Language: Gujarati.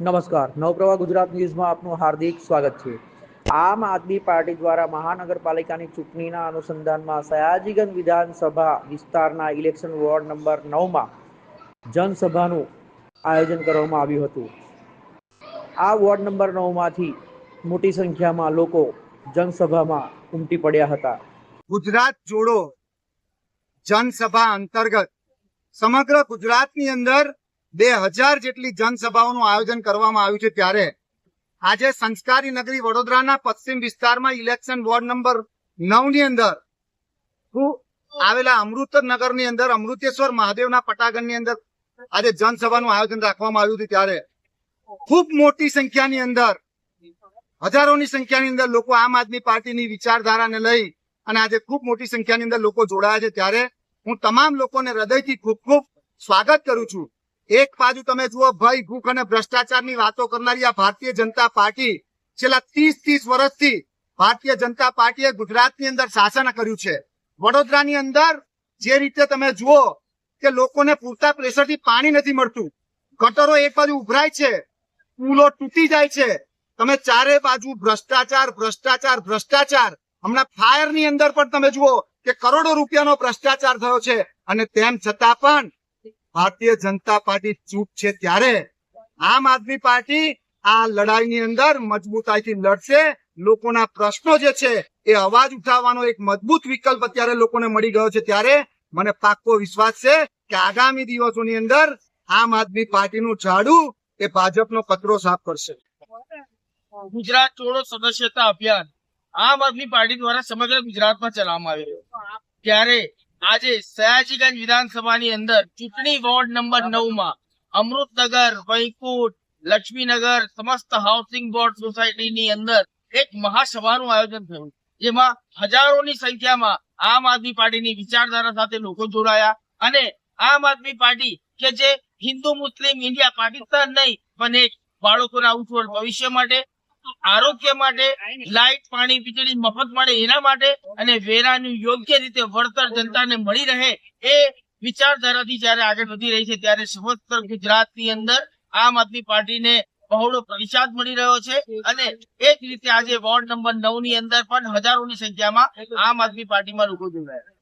નમસ્કાર. નવપ્રવાહ ગુજરાત ન્યૂઝમાં આપનું હાર્દિક સ્વાગત છે. આમ આદમી પાર્ટી દ્વારા મહાનગરપાલિકાની ચૂંટણીના અનુસંધાનમાં સયાજીગંજ વિધાનસભા વિસ્તારના ઇલેક્શન વોર્ડ નંબર નવમાં જનસભાનું આયોજન કરવામાં આવ્યું હતું. આ વોર્ડ નંબર નવમાંથી મોટી સંખ્યામાં લોકો જનસભામાં ઉમટી પડ્યા હતા. ગુજરાત જોડો જનસભા અંતર્ગત સમગ્ર ગુજરાતની અંદર બે હજાર જેટલી જનસભાઓનું આયોજન કરવામાં આવ્યું છે ત્યારે આજે સંસ્કારી નગરી વડોદરાના પશ્ચિમ વિસ્તારમાં ઇલેક્શન વોર્ડ નંબર નવની અંદર આવેલા અમૃતનગરની અંદર, અમૃતેશ્વર મહાદેવના પટાગણની અંદર આજે જનસભાનું આયોજન રાખવામાં આવ્યું હતું ત્યારે ખૂબ મોટી સંખ્યાની અંદર, હજારોની સંખ્યાની અંદર લોકો આમ આદમી પાર્ટીની વિચારધારાને લઈ અને આજે ખૂબ મોટી સંખ્યાની અંદર લોકો જોડાયા છે. ત્યારે હું તમામ લોકોને હૃદયથી ખૂબ ખૂબ સ્વાગત કરું છું. એક બાજુ તમે જુઓ ભય, ભૂખ અને ભ્રષ્ટાચારની વાતો કરનારી આ ભારતીય જનતા પાર્ટી છેલ્લા ત્રીસ ત્રીસ વર્ષથી ભારતીય જનતા પાર્ટીએ ગુજરાતની અંદર શાસન કર્યું છે. વડોદરાની અંદર જે રીતે તમે જુઓ કે લોકોને પૂરતા પ્રેશરથી પાણી નથી મળતું. ગટરો એક બાજુ ઉભરાય છે, પુલો તૂટી જાય છે. તમે ચારે બાજુ ભ્રષ્ટાચાર ભ્રષ્ટાચાર ભ્રષ્ટાચાર. હમણાં ફાયરની અંદર પણ તમે જુઓ કે કરોડો રૂપિયાનો ભ્રષ્ટાચાર થયો છે. અને તેમ છતાં પણ ભારતીય જનતા પાર્ટી ચૂપ છે ત્યારે આમ આદમી પાર્ટી આ લડાઈની અંદર મજબૂતાઈથી લડશે. લોકોના પ્રશ્નો જે છે એ અવાજ ઉઠાવવાનો એક મજબૂત વિકલ્પ અત્યારે લોકોને મળી ગયો છે ત્યારે મને પાક્કો વિશ્વાસ છે કે આગામી દિવસોની અંદર આમ આદમી પાર્ટીનું ઝાડુ એ ભાજપનો કચરો સાફ કરશે. ગુજરાત છોડો સદસ્યતા અભિયાન આમ આદમી પાર્ટી દ્વારા સમગ્ર ગુજરાતમાં ચલાવવામાં આવી રહ્યું. ત્યારે આજે સયાજીગંજ વિધાનસભાની અંદર ચૂંટણી વોર્ડ નંબર નવમાં અમૃતનગર વૈકુંઠ લક્ષ્મીનગર સમસ્ત હાઉસિંગ બોર્ડ સોસાયટીની અંદર એક મહાસભાનું આયોજન થયું. જેમાં હજારોની સંખ્યામાં આમ આદમી પાર્ટીની વિચારધારા સાથે લોકો જોડાયા અને આમ આદમી પાર્ટી કે જે હિન્દુ મુસ્લિમ ઇન્ડિયા પાકિસ્તાન નહીં પણ એક બાળકોના ઉજ્જવળ ભવિષ્ય માટે આરોગ્ય માટે લાઇટ પાણી વીજળી મફત મળે એના માટે અને વેરાનું યોગ્ય રીતે વળતર જનતાને મળી રહે એ વિચારધારાથી જ્યારે આગળ વધી રહી છે ત્યારે સમસ્ત ગુજરાતની અંદર આમ આદમી પાર્ટીને બહોળો પ્રતિસાદ મળી રહ્યો છે અને એ જ રીતે આજે વોર્ડ નંબર નવની અંદર પણ હજારોની સંખ્યામાં આમ આદમી પાર્ટીમાં લોકો જોડાયા